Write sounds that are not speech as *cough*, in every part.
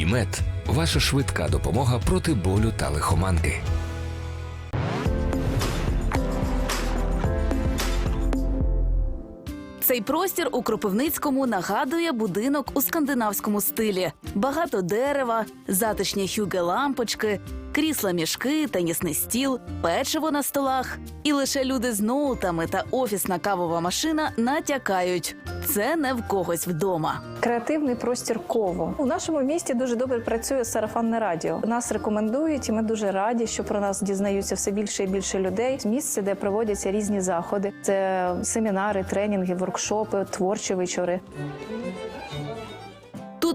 ІМЕД ваша швидка допомога проти болю та лихоманки. Цей простір у Кропивницькому нагадує будинок у скандинавському стилі: багато дерева, затишні хюге лампочки, крісла мішки, тенісний стіл, печиво на столах. І лише люди з ноутами та офісна кавова машина натякають. Це не в когось вдома. Креативний простір кову у нашому місті дуже добре працює сарафанне радіо. Нас рекомендують, і ми дуже раді, що про нас дізнаються все більше і більше людей. Місце, де проводяться різні заходи. Це семінари, тренінги, воркшопи, творчі вечори.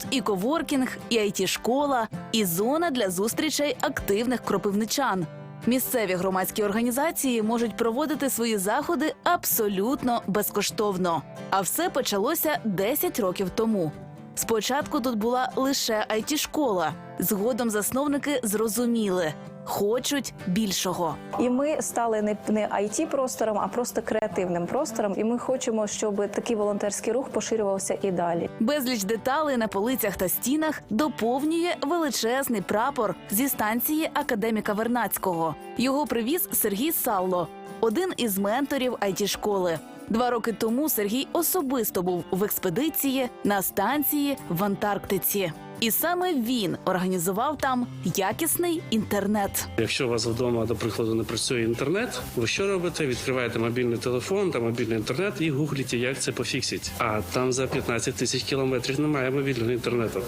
Тут і коворкінг, і it школа і зона для зустрічей активних кропивничан. Місцеві громадські організації можуть проводити свої заходи абсолютно безкоштовно. А все почалося 10 років тому. Спочатку тут була лише it школа Згодом засновники зрозуміли, хочуть більшого. І ми стали не, не it простором, а просто креативним простором. І ми хочемо, щоб такий волонтерський рух поширювався і далі. Безліч деталей на полицях та стінах доповнює величезний прапор зі станції академіка Вернацького. Його привіз Сергій Салло, один із менторів it школи. Два роки тому Сергій особисто був в експедиції на станції в Антарктиці. І саме він організував там якісний інтернет. Якщо у вас вдома, до прикладу, не працює інтернет, ви що робите? Відкриваєте мобільний телефон та мобільний інтернет і гуглите, як це пофіксить. А там за 15 тисяч кілометрів немає мобільного інтернету.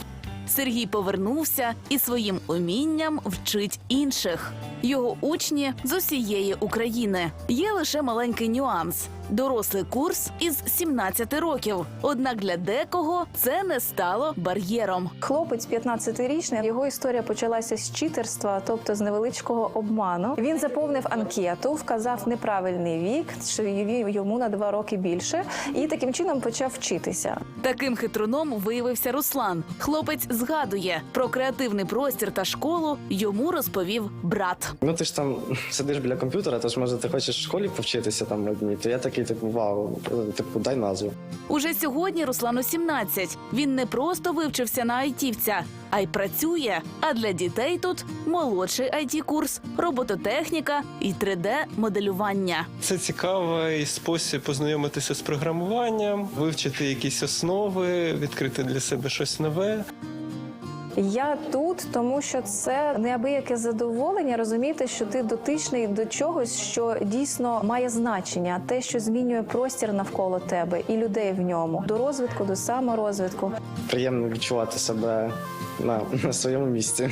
Сергій повернувся і своїм умінням вчить інших. Його учні з усієї України. Є лише маленький нюанс: дорослий курс із 17 років. Однак для декого це не стало бар'єром. Хлопець 15-річний, його історія почалася з читерства, тобто з невеличкого обману. Він заповнив анкету, вказав неправильний вік, що йому на два роки більше, і таким чином почав вчитися. Таким хитруном виявився Руслан. Хлопець згадує про креативний простір та школу. Йому розповів брат. Ну ти ж там *laughs* сидиш біля комп'ютера, тож може ти хочеш в школі повчитися там одній, то я такий типу вау, типу дай назву. Уже сьогодні Руслану 17. Він не просто вивчився на айтівця, а й працює. А для дітей тут молодший it курс робототехніка і 3D-моделювання. Це цікавий спосіб познайомитися з програмуванням, вивчити якісь основи, відкрити для себе щось нове. Я тут, тому що це неабияке задоволення розуміти, що ти дотичний до чогось, що дійсно має значення, те, що змінює простір навколо тебе і людей в ньому, до розвитку, до саморозвитку. Приємно відчувати себе на, на своєму місці.